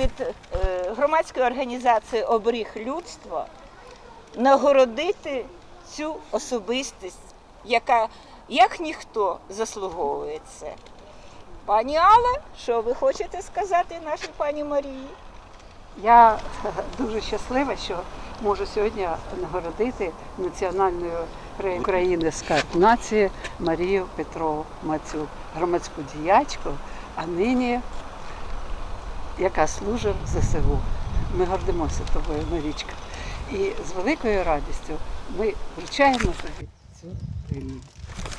від е, громадської організації Оберіг людства нагородити цю особистість, яка як ніхто заслуговує це. Пані Алла, що ви хочете сказати нашій пані Марії? Я дуже щаслива, що можу сьогодні нагородити національною України скарб нації Марію Петрову Мацюк, громадську діячку, а нині яка служить в ЗСУ. Ми гордимося тобою, Марічка. І з великою радістю ми вручаємо тобі цю премію.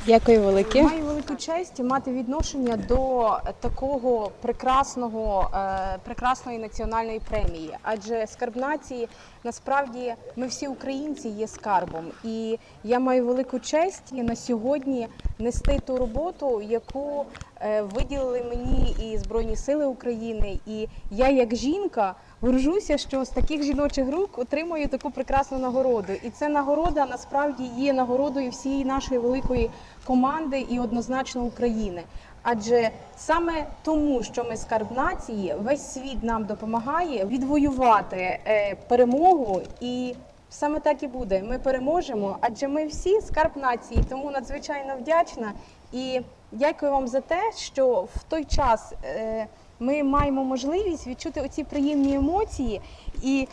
Дякую велике. Велику честь мати відношення до такого прекрасного, е, прекрасної національної премії. Адже скарб нації насправді ми всі українці є скарбом. І я маю велику честь на сьогодні нести ту роботу, яку е, виділили мені і Збройні Сили України. І я, як жінка, горжуся, що з таких жіночих рук отримую таку прекрасну нагороду. І ця нагорода насправді є нагородою всієї нашої великої команди і однозначно України. Адже саме тому, що ми скарб нації, весь світ нам допомагає відвоювати е, перемогу і. Саме так і буде. Ми переможемо, адже ми всі скарб нації, тому надзвичайно вдячна і дякую вам за те, що в той час е, ми маємо можливість відчути оці приємні емоції і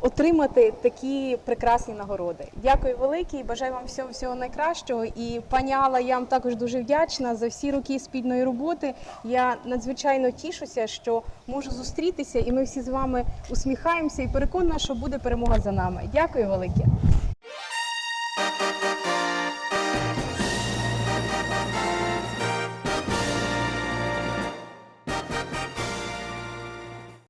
отримати такі прекрасні нагороди. Дякую велике і бажаю вам всього всього найкращого. І пані Алла, я вам також дуже вдячна за всі роки спільної роботи. Я надзвичайно тішуся, що можу зустрітися, і ми всі з вами усміхаємося і переконана, що буде перемога за нами. Дякую велике.